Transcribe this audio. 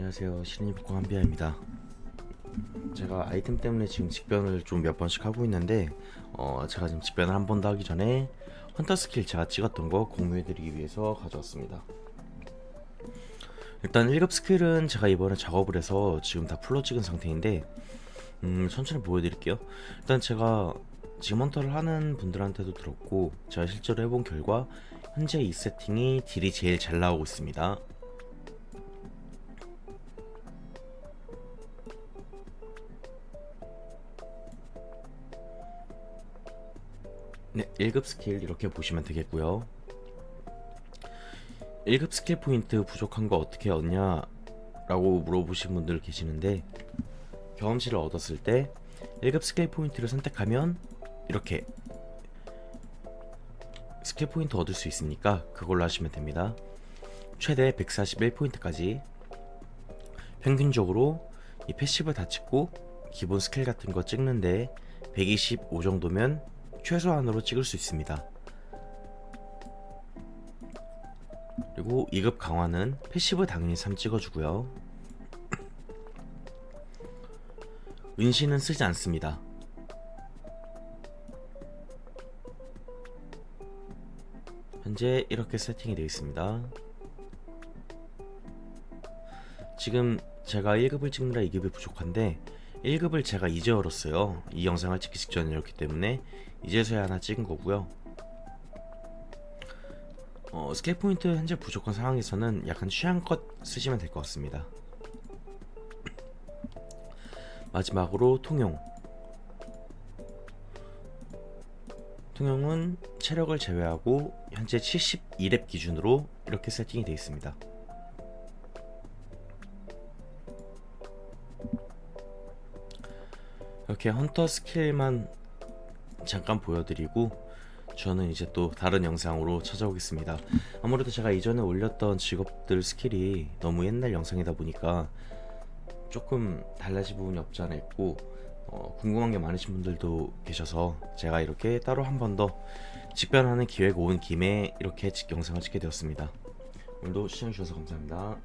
안녕하세요. 신인복공 한비아입니다. 제가 아이템 때문에 지금 직변을 좀 몇 번씩 하고 있는데 어, 제가 지금 직변을 한 번 더 하기 전에 헌터 스킬 제가 찍었던 거 공유해드리기 위해서 가져왔습니다. 일단 1급 스킬은 제가 이번에 작업을 해서 지금 다 풀로 찍은 상태인데 음, 천천히 보여드릴게요. 일단 제가 지금 헌터를 하는 분들한테도 들었고 제가 실제로 해본 결과 현재 이 세팅이 딜이 제일 잘 나오고 있습니다. 네, 1급 스킬 이렇게 보시면 되겠고요. 1급 스킬 포인트 부족한 거 어떻게 얻냐? 라고 물어보신 분들 계시는데 경험치를 얻었을 때 1급 스킬 포인트를 선택하면 이렇게 스킬 포인트 얻을 수 있으니까 그걸로 하시면 됩니다. 최대 141포인트까지 평균적으로 이 패시브 다 찍고 기본 스킬 같은 거 찍는데 125 정도면 최소한으로 찍을 수 있습니다. 그리고 2급 강화는 패시브 당연히 3 찍어주고요. 은신은 쓰지 않습니다. 현재 이렇게 세팅이 되어 있습니다. 지금 제가 1급을 찍느라 2급이 부족한데 1급을 제가 이제 열었어요. 이 영상을 찍기 직전이었기 때문에 이제서야 하나 찍은 거고요. 어, 스케일 포인트 현재 부족한 상황에서는 약간 취향껏 쓰시면 될 것 같습니다. 마지막으로 통용. 통용은 체력을 제외하고 현재 72렙 기준으로 이렇게 세팅이 되어 있습니다. 이렇게 헌터 스킬만 잠깐 보여드리고 저는 이제 또 다른 영상으로 찾아오겠습니다. 아무래도 제가 이전에 올렸던 직업들 스킬이 너무 옛날 영상이다 보니까 조금 달라진 부분이 없지 않아 있고 어, 궁금한 게 많으신 분들도 계셔서 제가 이렇게 따로 한 번 더 직변하는 기회가 온 김에 이렇게 직- 영상을 찍게 되었습니다. 오늘도 시청해주셔서 감사합니다.